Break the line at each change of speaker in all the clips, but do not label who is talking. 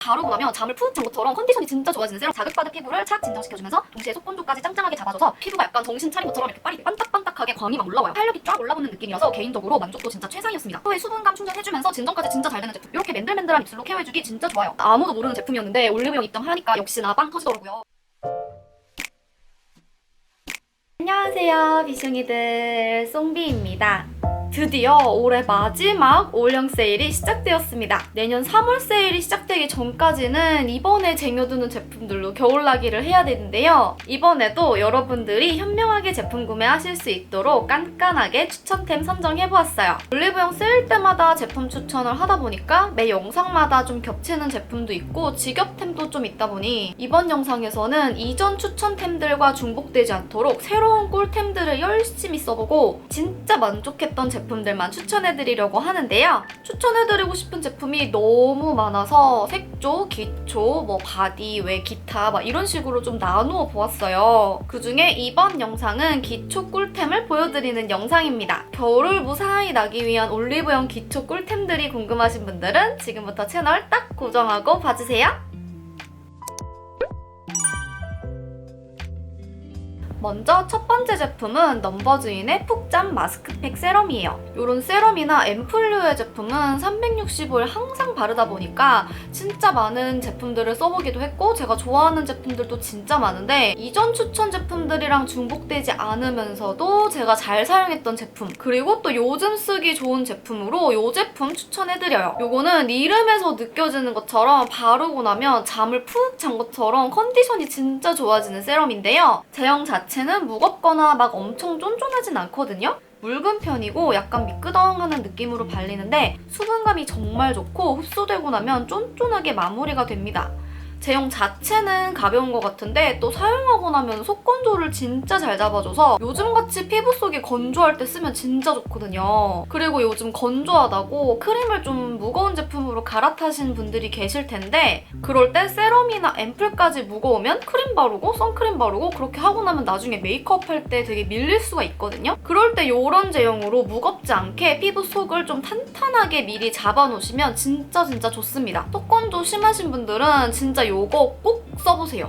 바르고 나면 잠을 푹 잔 것처럼 컨디션이 진짜 좋아지는 세럼 자극받은 피부를 착 진정시켜주면서 동시에 속건조까지 짱짱하게 잡아줘서 피부가 약간 정신 차린 것처럼 이렇게 빠르게 반딱반딱하게 광이 막 올라와요. 탄력이 쫙 올라붙는 느낌이어서 개인적으로 만족도 진짜 최상이었습니다. 후에 수분감 충전해주면서 진정까지 진짜 잘 되는 제품. 이렇게 맨들맨들한 입술로 케어해주기 진짜 좋아요. 아무도 모르는 제품이었는데 올리브영 입점하니까 역시나 빵 터지더라고요. 안녕하세요. 비숑이들 송비입니다 드디어 올해 마지막 올영 세일이 시작되었습니다. 내년 3월 세일이 시작되기 전까지는 이번에 쟁여두는 제품들로 겨울나기를 해야 되는데요. 이번에도 여러분들이 현명하게 제품 구매하실 수 있도록 깐깐하게 추천템 선정해보았어요. 올리브영 세일 때마다 제품 추천을 하다 보니까 매 영상마다 좀 겹치는 제품도 있고 직업템도 좀 있다 보니 이번 영상에서는 이전 추천템들과 중복되지 않도록 새로운 꿀템들을 열심히 써보고 진짜 만족했던 제품 들만 추천해드리려고 하는데요. 추천해드리고 싶은 제품이 너무 많아서 색조, 기초, 뭐 바디, 외, 기타 막 이런 식으로 좀 나누어 보았어요. 그 중에 이번 영상은 기초 꿀템을 보여드리는 영상입니다. 겨울을 무사히 나기 위한 올리브영 기초 꿀템들이 궁금하신 분들은 지금부터 채널 딱 고정하고 봐주세요. 먼저 첫 번째 제품은 넘버즈인의 푹잠 마스크팩 세럼이에요. 이런 세럼이나 앰플류의 제품은 365일 항상 바르다 보니까 진짜 많은 제품들을 써보기도 했고 제가 좋아하는 제품들도 진짜 많은데 이전 추천 제품들이랑 중복되지 않으면서도 제가 잘 사용했던 제품 그리고 또 요즘 쓰기 좋은 제품으로 이 제품 추천해드려요. 요거는 이름에서 느껴지는 것처럼 바르고 나면 잠을 푹 잔 것처럼 컨디션이 진짜 좋아지는 세럼인데요. 제형 자체 는 무겁거나 막 엄청 쫀쫀하진 않거든요. 묽은 편이고 약간 미끄덩하는 느낌으로 발리는데 수분감이 정말 좋고 흡수되고 나면 쫀쫀하게 마무리가 됩니다. 제형 자체는 가벼운 것 같은데 또 사용하고 나면 속 건조를 진짜 잘 잡아줘서 요즘같이 피부 속이 건조할 때 쓰면 진짜 좋거든요. 그리고 요즘 건조하다고 크림을 좀 무거운 제품으로 갈아타신 분들이 계실 텐데 그럴 때 세럼이나 앰플까지 무거우면 크림 바르고 선크림 바르고 그렇게 하고 나면 나중에 메이크업 할 때 되게 밀릴 수가 있거든요. 그럴 때 이런 제형으로 무겁지 않게 피부 속을 좀 탄탄하게 미리 잡아놓으시면 진짜 진짜 좋습니다. 속 건조 심하신 분들은 진짜 요거 꼭 써보세요.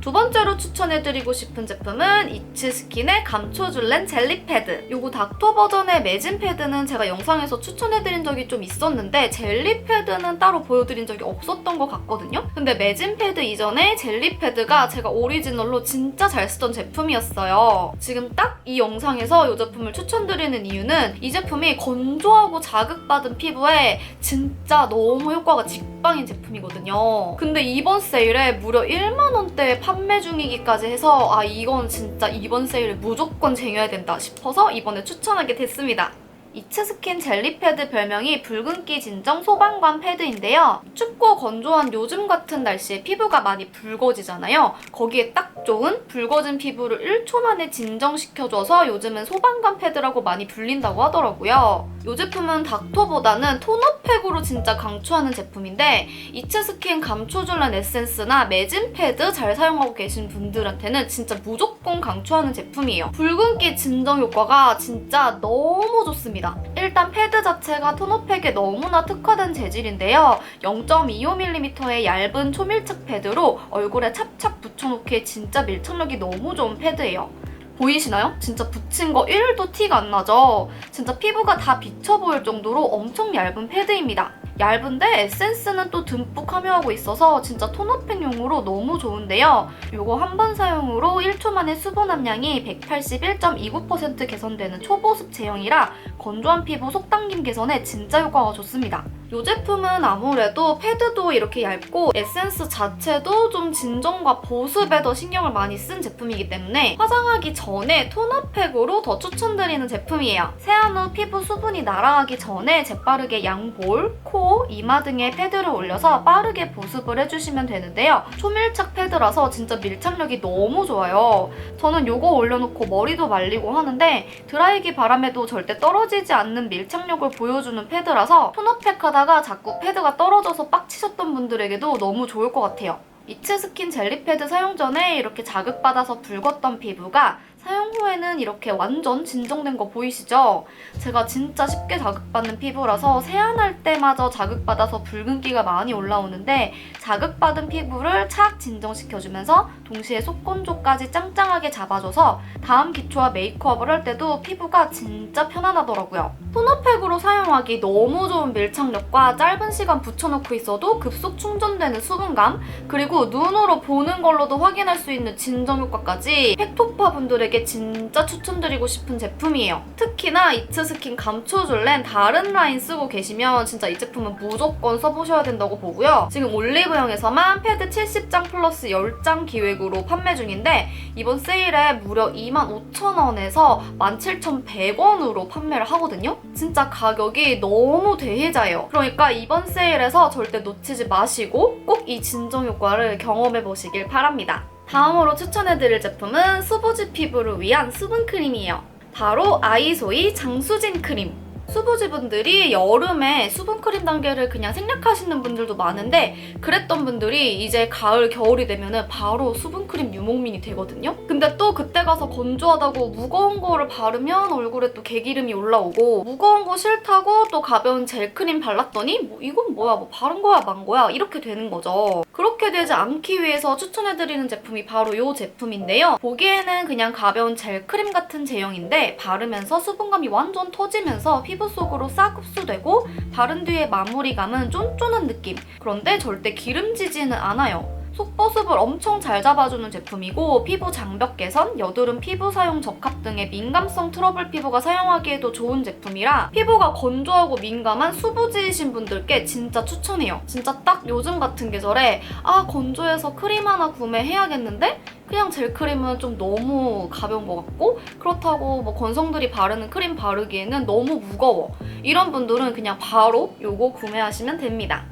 두 번째로 추천해드리고 싶은 제품은 이츠스킨의 감초줄렌 젤리 패드. 요거 닥터 버전의 매진 패드는 제가 영상에서 추천해드린 적이 좀 있었는데 젤리 패드는 따로 보여드린 적이 없었던 것 같거든요. 근데 매진 패드 이전에 젤리 패드가 제가 오리지널로 진짜 잘 쓰던 제품이었어요. 지금 딱 이 영상에서 이 제품을 추천드리는 이유는 이 제품이 건조하고 자극받은 피부에 진짜 너무 효과가 직방인 제품이거든요. 근데 이번 세일에 무려 1만 원대에 판매 중이기까지 해서 아 이건 진짜 이번 세일에 무조건 쟁여야 된다 싶어서 이번에 추천하게 됐습니다. 이츠스킨 젤리 패드 별명이 붉은기 진정 소방관 패드인데요. 춥고 건조한 요즘 같은 날씨에 피부가 많이 붉어지잖아요. 거기에 딱 좋은 붉어진 피부를 1초 만에 진정시켜줘서 요즘은 소방관 패드라고 많이 불린다고 하더라고요. 이 제품은 닥터보다는 토너팩으로 진짜 강추하는 제품인데 이츠스킨 감초줄란 에센스나 매진 패드 잘 사용하고 계신 분들한테는 진짜 무조건 강추하는 제품이에요. 붉은기 진정 효과가 진짜 너무 좋습니다. 일단 패드 자체가 토너팩에 너무나 특화된 재질인데요. 0.25mm의 얇은 초밀착 패드로 얼굴에 찹찹 붙여놓기에 진짜 밀착력이 너무 좋은 패드예요. 보이시나요? 진짜 붙인 거 1도 티가 안 나죠? 진짜 피부가 다 비쳐 보일 정도로 엄청 얇은 패드입니다. 얇은데 에센스는 또 듬뿍 함유하고 있어서 진짜 토너팩용으로 너무 좋은데요. 이거 한 번 사용으로 1초 만에 수분 함량이 181.29% 개선되는 초보습 제형이라 건조한 피부 속당김 개선에 진짜 효과가 좋습니다. 이 제품은 아무래도 패드도 이렇게 얇고 에센스 자체도 좀 진정과 보습에 더 신경을 많이 쓴 제품이기 때문에 화장하기 전에 토너팩으로 더 추천드리는 제품이에요. 세안 후 피부 수분이 날아가기 전에 재빠르게 양볼, 코, 이마 등에 패드를 올려서 빠르게 보습을 해주시면 되는데요. 초밀착 패드라서 진짜 밀착력이 너무 좋아요. 저는 이거 올려놓고 머리도 말리고 하는데 드라이기 바람에도 절대 떨어지지 않는 밀착력을 보여주는 패드라서 토너팩 하다 가 자꾸 패드가 떨어져서 빡치셨던 분들에게도 너무 좋을 것 같아요. 이츠 스킨 젤리 패드 사용 전에 이렇게 자극받아서 붉었던 피부가 사용 후에는 이렇게 완전 진정된 거 보이시죠? 제가 진짜 쉽게 자극받는 피부라서 세안할 때마저 자극받아서 붉은기가 많이 올라오는데 자극받은 피부를 착 진정시켜주면서 동시에 속건조까지 짱짱하게 잡아줘서 다음 기초와 메이크업을 할 때도 피부가 진짜 편안하더라고요. 토너팩으로 사용하기 너무 좋은 밀착력과 짧은 시간 붙여놓고 있어도 급속 충전되는 수분감 그리고 눈으로 보는 걸로도 확인할 수 있는 진정 효과까지 팩토파 분들에게 진짜 추천드리고 싶은 제품이에요. 특히나 이츠스킨 감초줄렌 다른 라인 쓰고 계시면 진짜 이 제품은 무조건 써보셔야 된다고 보고요. 지금 올리브영에서만 패드 70장 플러스 10장 기획으로 판매 중인데 이번 세일에 무려 25,000원에서 17,100원으로 판매를 하거든요. 진짜 가격이 너무 대혜자예요. 그러니까 이번 세일에서 절대 놓치지 마시고 꼭 이 진정 효과를 경험해 보시길 바랍니다. 다음으로 추천해드릴 제품은 수부지 피부를 위한 수분 크림이에요. 바로 아이소이 장수진 크림. 수부지 분들이 여름에 수분 크림 단계를 그냥 생략하시는 분들도 많은데 그랬던 분들이 이제 가을 겨울이 되면은 바로 수분 크림 유목민이 되거든요. 근데 또 그때 가서 건조하다고 무거운 거를 바르면 얼굴에 또 개기름이 올라오고 무거운 거 싫다고 또 가벼운 젤 크림 발랐더니 뭐 이건 뭐야 뭐 바른 거야 만 거야 이렇게 되는 거죠. 그렇게 되지 않기 위해서 추천해드리는 제품이 바로 이 제품인데요. 보기에는 그냥 가벼운 젤 크림 같은 제형인데 바르면서 수분감이 완전 터지면서 피부 속으로 싹 흡수되고 바른 뒤에 마무리감은 쫀쫀한 느낌. 그런데 절대 기름지지는 않아요. 속보습을 엄청 잘 잡아주는 제품이고 피부 장벽 개선, 여드름 피부 사용 적합 등의 민감성 트러블 피부가 사용하기에도 좋은 제품이라 피부가 건조하고 민감한 수부지이신 분들께 진짜 추천해요. 진짜 딱 요즘 같은 계절에 아 건조해서 크림 하나 구매해야겠는데 그냥 젤 크림은 좀 너무 가벼운 것 같고 그렇다고 뭐 건성들이 바르는 크림 바르기에는 너무 무거워. 이런 분들은 그냥 바로 요거 구매하시면 됩니다.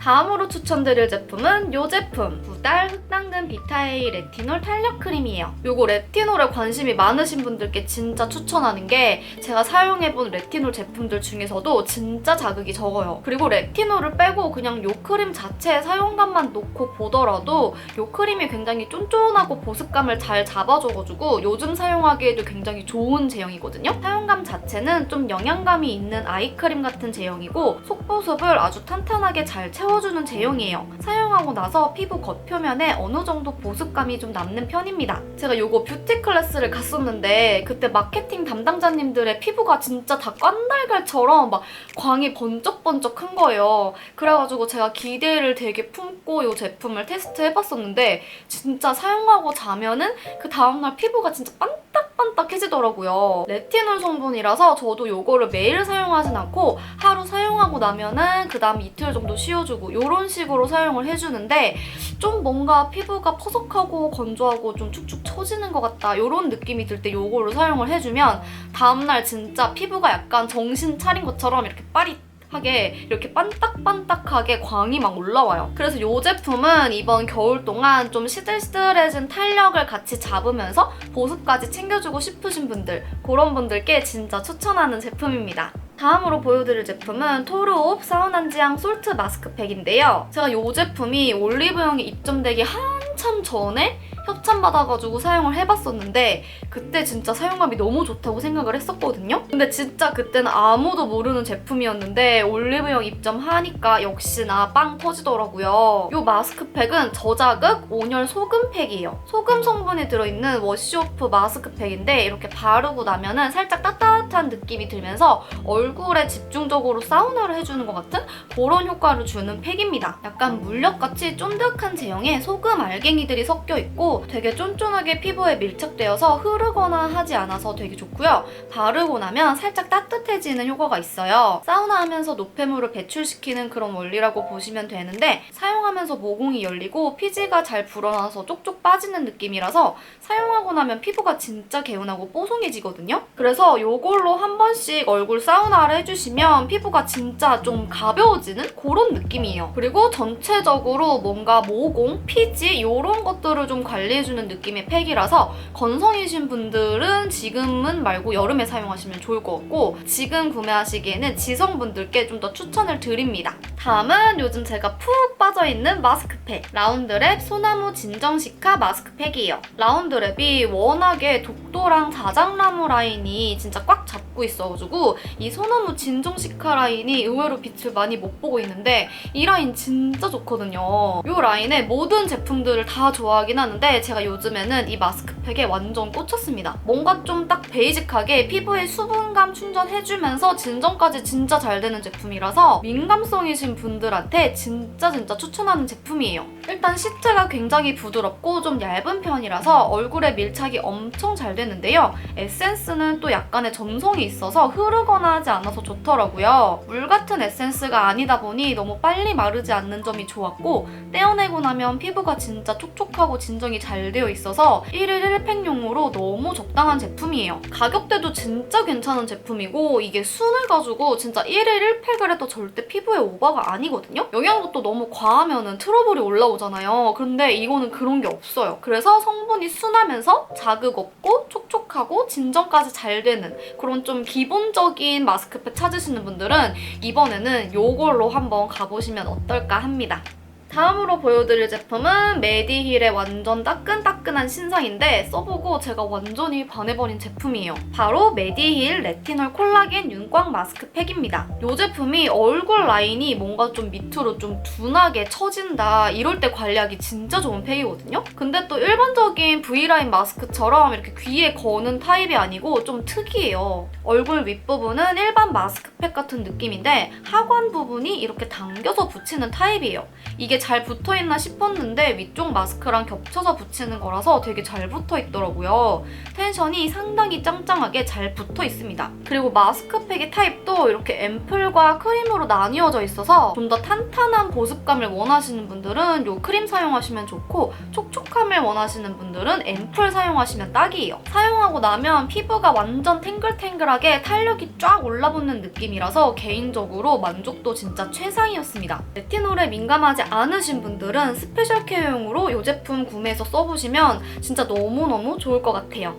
다음으로 추천드릴 제품은 이 제품 부달 흑당근 비타에이 레티놀 탄력 크림이에요. 요거 레티놀에 관심이 많으신 분들께 진짜 추천하는 게 제가 사용해본 레티놀 제품들 중에서도 진짜 자극이 적어요. 그리고 레티놀을 빼고 그냥 요 크림 자체의 사용감만 놓고 보더라도 요 크림이 굉장히 쫀쫀하고 보습감을 잘 잡아줘가지고 요즘 사용하기에도 굉장히 좋은 제형이거든요. 사용감 자체는 좀 영양감이 있는 아이크림 같은 제형이고 속보습을 아주 탄탄하게 잘 채워 주는 제형이에요. 사용하고 나서 피부 겉표면에 어느 정도 보습감이 좀 남는 편입니다. 제가 요거 뷰티 클래스를 갔었는데 그때 마케팅 담당자님들의 피부가 진짜 다 깐달걀처럼 막 광이 번쩍번쩍 한 거예요. 그래가지고 제가 기대를 되게 품고 이 제품을 테스트해봤었는데 진짜 사용하고 자면은 그 다음날 피부가 진짜 반딱 반딱해지더라고요. 레티놀 성분이라서 저도 요거를 매일 사용하진 않고 하루 사용하고 나면은 그 다음 이틀 정도 쉬어주고 이런 식으로 사용을 해주는데 좀 뭔가 피부가 퍼석하고 건조하고 좀 축축 처지는 것 같다 이런 느낌이 들 때 요거를 사용을 해주면 다음날 진짜 피부가 약간 정신 차린 것처럼 이렇게 빠릿 하게 이렇게 반딱반딱하게 광이 막 올라와요. 그래서 이 제품은 이번 겨울 동안 좀 시들시들해진 탄력을 같이 잡으면서 보습까지 챙겨주고 싶으신 분들 그런 분들께 진짜 추천하는 제품입니다. 다음으로 보여드릴 제품은 토르옵 사우난지향 솔트 마스크팩인데요. 제가 이 제품이 올리브영에 입점되기 한참 전에 협찬받아가지고 사용을 해봤었는데 그때 진짜 사용감이 너무 좋다고 생각을 했었거든요. 근데 진짜 그때는 아무도 모르는 제품이었는데 올리브영 입점하니까 역시나 빵 터지더라고요. 이 마스크팩은 저자극 온열 소금팩이에요. 소금 성분이 들어있는 워시오프 마스크팩인데 이렇게 바르고 나면은 살짝 따뜻한 느낌이 들면서 얼굴에 집중적으로 사우나를 해주는 것 같은 그런 효과를 주는 팩입니다. 약간 물엿같이 쫀득한 제형에 소금 알갱이들이 섞여 있고 되게 쫀쫀하게 피부에 밀착되어서 흐르거나 하지 않아서 되게 좋고요. 바르고 나면 살짝 따뜻해지는 효과가 있어요. 사우나 하면서 노폐물을 배출시키는 그런 원리라고 보시면 되는데 사용하면서 모공이 열리고 피지가 잘 불어나서 쪽쪽 빠지는 느낌이라서 사용하고 나면 피부가 진짜 개운하고 뽀송해지거든요. 그래서 요거를 요걸로 한 번씩 얼굴 사우나를 해주시면 피부가 진짜 좀 가벼워지는 그런 느낌이에요. 그리고 전체적으로 뭔가 모공, 피지 이런 것들을 좀 관리해주는 느낌의 팩이라서 건성이신 분들은 지금은 말고 여름에 사용하시면 좋을 것 같고 지금 구매하시기에는 지성분들께 좀 더 추천을 드립니다. 다음은 요즘 제가 푹 빠져있는 마스크팩 라운드랩 소나무 진정시카 마스크팩이에요. 라운드랩이 워낙에 독도랑 자작나무 라인이 진짜 꽉 잡고 있어가지고 이 소나무 진정시카 라인이 의외로 빛을 많이 못 보고 있는데 이 라인 진짜 좋거든요. 이 라인의 모든 제품들을 다 좋아하긴 하는데 제가 요즘에는 이 마스크팩에 완전 꽂혔습니다. 뭔가 좀 딱 베이직하게 피부에 수분감 충전해주면서 진정까지 진짜 잘 되는 제품이라서 민감성이신 분들한테 진짜 진짜 추천하는 제품이에요. 일단 시트가 굉장히 부드럽고 좀 얇은 편이라서 얼굴에 밀착이 엄청 잘 되는데요. 에센스는 또 약간의 점성이 있어서 흐르거나 하지 않아서 좋더라고요. 물 같은 에센스가 아니다 보니 너무 빨리 마르지 않는 점이 좋았고 떼어내고 나면 피부가 진짜 촉촉하고 진정이 잘 되어 있어서 1일 1팩용으로 너무 적당한 제품이에요. 가격대도 진짜 괜찮은 제품이고 이게 순해가지고 진짜 1일 1팩을 해도 절대 피부에 오버가 아니거든요? 영양도 너무 과하면은 트러블이 올라오잖아요. 그런데 이거는 그런 게 없어요. 그래서 성분이 순하면서 자극 없고 촉촉하고 진정까지 잘 되는 그런 좀 기본적인 마스크팩 찾으시는 분들은 이번에는 이걸로 한번 가보시면 어떨까 합니다. 다음으로 보여드릴 제품은 메디힐의 완전 따끈따끈한 신상인데 써보고 제가 완전히 반해버린 제품이에요. 바로 메디힐 레티놀 콜라겐 윤광 마스크팩입니다. 이 제품이 얼굴 라인이 뭔가 좀 밑으로 좀 둔하게 처진다 이럴 때 관리하기 진짜 좋은 팩이거든요. 근데 또 일반적인 V라인 마스크처럼 이렇게 귀에 거는 타입이 아니고 좀 특이해요. 얼굴 윗부분은 일반 마스크팩 같은 느낌인데 하관 부분이 이렇게 당겨서 붙이는 타입이에요. 이게 잘 붙어 있나 싶었는데 위쪽 마스크랑 겹쳐서 붙이는 거라서 되게 잘 붙어 있더라고요. 텐션이 상당히 짱짱하게 잘 붙어 있습니다. 그리고 마스크팩의 타입도 이렇게 앰플과 크림으로 나뉘어져 있어서 좀 더 탄탄한 보습감을 원하시는 분들은 이 크림 사용하시면 좋고 촉촉함을 원하시는 분들은 앰플 사용하시면 딱이에요. 사용하고 나면 피부가 완전 탱글탱글하게 탄력이 쫙 올라붙는 느낌이라서 개인적으로 만족도 진짜 최상이었습니다. 레티놀에 민감하지 않 으신 분들은 스페셜 케어용으로 이 제품 구매해서 써보시면 진짜 너무너무 좋을 것 같아요.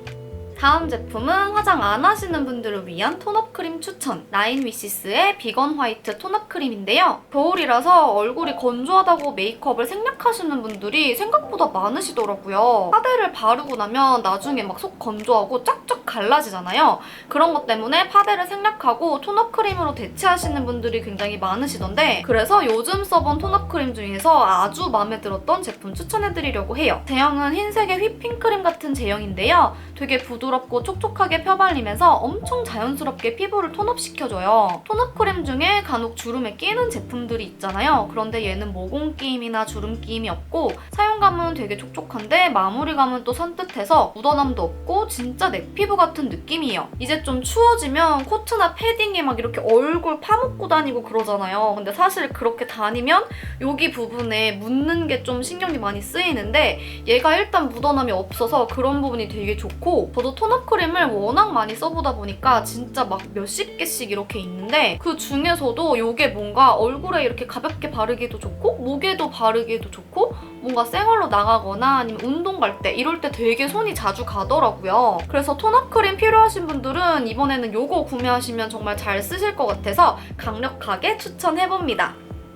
다음 제품은 화장 안 하시는 분들을 위한 톤업 크림 추천. 나인 위시스의 비건 화이트 톤업 크림인데요. 겨울이라서 얼굴이 건조하다고 메이크업을 생략하시는 분들이 생각보다 많으시더라고요. 파데를 바르고 나면 나중에 막 속 건조하고 쫙쫙 갈라지잖아요. 그런 것 때문에 파데를 생략하고 톤업 크림으로 대체하시는 분들이 굉장히 많으시던데 그래서 요즘 써본 톤업 크림 중에서 아주 마음에 들었던 제품 추천해드리려고 해요. 제형은 흰색의 휘핑크림 같은 제형인데요. 되게 부드 럽고 촉촉하게 펴발리면서 엄청 자연스럽게 피부를 톤업시켜줘요. 톤업 크림 중에 간혹 주름에 끼는 제품들이 있잖아요. 그런데 얘는 모공 끼임이나 주름 끼임이 없고 사용감은 되게 촉촉한데 마무리감은 또 산뜻해서 묻어남도 없고 진짜 내 피부 같은 느낌이에요. 이제 좀 추워지면 코트나 패딩에 막 이렇게 얼굴 파묻고 다니고 그러잖아요. 근데 사실 그렇게 다니면 여기 부분에 묻는 게 좀 신경이 많이 쓰이는데 얘가 일단 묻어남이 없어서 그런 부분이 되게 좋고 저도 톤업 크림을 워낙 많이 써보다 보니까 진짜 막 몇십 개씩 이렇게 있는데 그 중에서도 이게 뭔가 얼굴에 이렇게 가볍게 바르기도 좋고 목에도 바르기도 좋고 뭔가 생얼로 나가거나 아니면 운동 갈 때 이럴 때 되게 손이 자주 가더라고요. 그래서 톤업 크림 필요하신 분들은 이번에는 이거 구매하시면 정말 잘 쓰실 것 같아서 강력하게 추천해봅니다.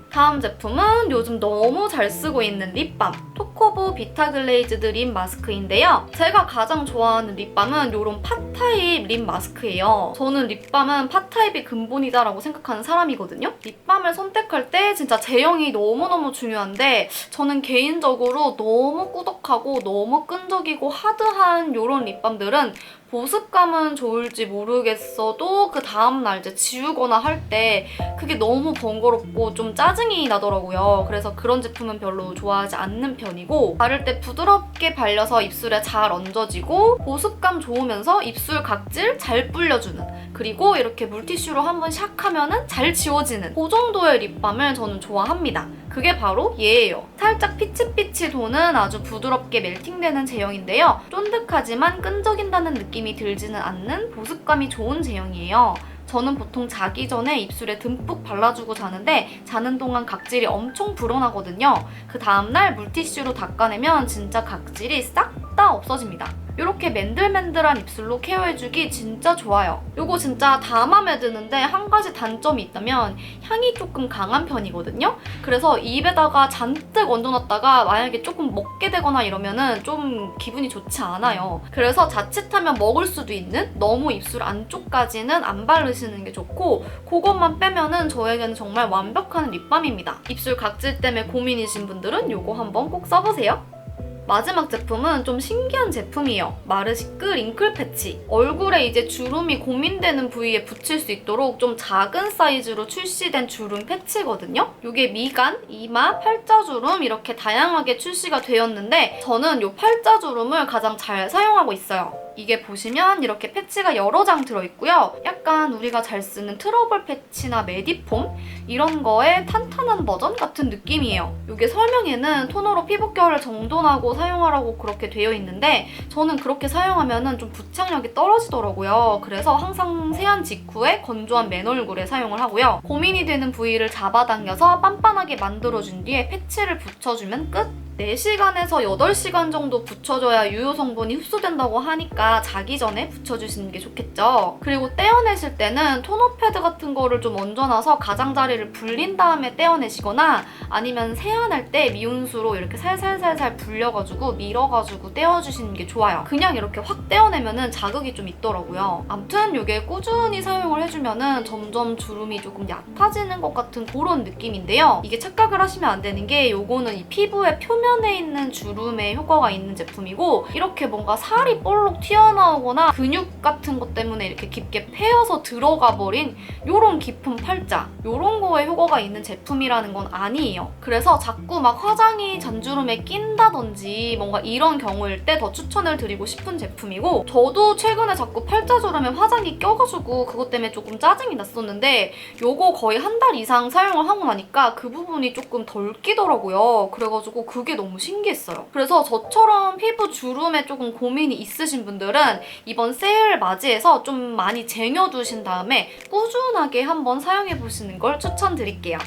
다음 제품은 요즘 너무 잘 쓰고 있는 립밤 토코보 비타 글레이즈드 립 마스크인데요. 제가 가장 좋아하는 립밤은 이런 팟타입 립 마스크예요. 저는 립밤은 팟타입이 근본이다라고 생각하는 사람이거든요. 립밤을 선택할 때 진짜 제형이 너무너무 중요한데 저는 개인적으로 너무 꾸덕하고 너무 끈 적이고 하드한 이런 립밤들은 보습감은 좋을지 모르겠어도 그 다음날 이제 지우거나 할 때 그게 너무 번거롭고 좀 짜증이 나더라고요. 그래서 그런 제품은 별로 좋아하지 않는 편이고 바를 때 부드럽게 발려서 입술에 잘 얹어지고 보습감 좋으면서 입술 각질 잘 불려주는 그리고 이렇게 물티슈로 한번 샥 하면은 잘 지워지는 그 정도의 립밤을 저는 좋아합니다. 그게 바로 얘예요. 살짝 피치피치 도는 아주 부드럽게 멜팅되는 제형인데요. 쫀득하지만 끈적인다는 느낌이 들지는 않는 보습감이 좋은 제형이에요. 저는 보통 자기 전에 입술에 듬뿍 발라주고 자는데 자는 동안 각질이 엄청 불어나거든요. 그 다음날 물티슈로 닦아내면 진짜 각질이 싹 다 없어집니다. 이렇게 맨들맨들한 입술로 케어해주기 진짜 좋아요. 이거 진짜 다 마음에 드는데 한 가지 단점이 있다면 향이 조금 강한 편이거든요. 그래서 입에다가 잔뜩 얹어놨다가 만약에 조금 먹게 되거나 이러면은 좀 기분이 좋지 않아요. 그래서 자칫하면 먹을 수도 있는 너무 입술 안쪽까지는 안 바르시는 게 좋고 그것만 빼면은 저에게는 정말 완벽한 립밤입니다. 입술 각질 때문에 고민이신 분들은 이거 한번 꼭 써보세요. 마지막 제품은 좀 신기한 제품이에요. 마르시크 링클 패치. 얼굴에 이제 주름이 고민되는 부위에 붙일 수 있도록 좀 작은 사이즈로 출시된 주름 패치거든요. 이게 미간, 이마, 팔자주름 이렇게 다양하게 출시가 되었는데 저는 이 팔자주름을 가장 잘 사용하고 있어요. 이게 보시면 이렇게 패치가 여러 장 들어있고요. 약간 우리가 잘 쓰는 트러블 패치나 메디폼 이런 거에 탄탄한 버전 같은 느낌이에요. 이게 설명에는 톤으로 피부결을 정돈하고 사용하라고 그렇게 되어 있는데 저는 그렇게 사용하면 좀 부착력이 떨어지더라고요. 그래서 항상 세안 직후에 건조한 맨 얼굴에 사용을 하고요. 고민이 되는 부위를 잡아당겨서 빤빤하게 만들어준 뒤에 패치를 붙여주면 끝! 4시간에서 8시간 정도 붙여줘야 유효 성분이 흡수된다고 하니까 자기 전에 붙여주시는 게 좋겠죠. 그리고 떼어내실 때는 토너 패드 같은 거를 좀 얹어놔서 가장자리를 불린 다음에 떼어내시거나 아니면 세안할 때 미온수로 이렇게 살살살살 불려가지고 밀어가지고 떼어주시는 게 좋아요. 그냥 이렇게 확 떼어내면은 자극이 좀 있더라고요. 암튼 이게 꾸준히 사용을 해주면은 점점 주름이 조금 얕아지는 것 같은 그런 느낌인데요. 이게 착각을 하시면 안 되는 게 요거는 이 피부의 표면 에 있는 주름에 효과가 있는 제품이고 이렇게 뭔가 살이 볼록 튀어나오거나 근육 같은 것 때문에 이렇게 깊게 패여서 들어가 버린 요런 깊은 팔자 요런 거에 효과가 있는 제품이라는 건 아니에요. 그래서 자꾸 막 화장이 잔주름에 낀다든지 뭔가 이런 경우일 때 더 추천을 드리고 싶은 제품이고 저도 최근에 자꾸 팔자주름에 화장이 껴가지고 그것 때문에 조금 짜증이 났었는데 요거 거의 한 달 이상 사용을 하고 나니까 그 부분이 조금 덜 끼더라고요. 그래가지고 그게 너무 신기했어요. 그래서 저처럼 피부 주름에 조금 고민이 있으신 분들은 이번 세일 맞이해서 좀 많이 쟁여두신 다음에 꾸준하게 한번 사용해보시는 걸 추천드릴게요.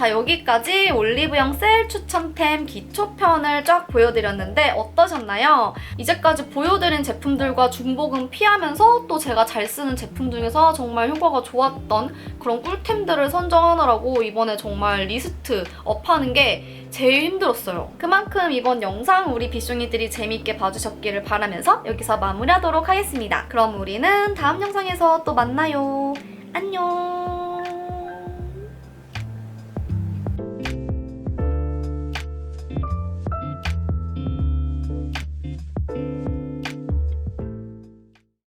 자 여기까지 올리브영 세일 추천템 기초편을 쫙 보여드렸는데 어떠셨나요? 이제까지 보여드린 제품들과 중복은 피하면서 또 제가 잘 쓰는 제품 중에서 정말 효과가 좋았던 그런 꿀템들을 선정하느라고 이번에 정말 리스트 업하는 게 제일 힘들었어요. 그만큼 이번 영상 우리 비숑이들이 재밌게 봐주셨기를 바라면서 여기서 마무리하도록 하겠습니다. 그럼 우리는 다음 영상에서 또 만나요. 안녕!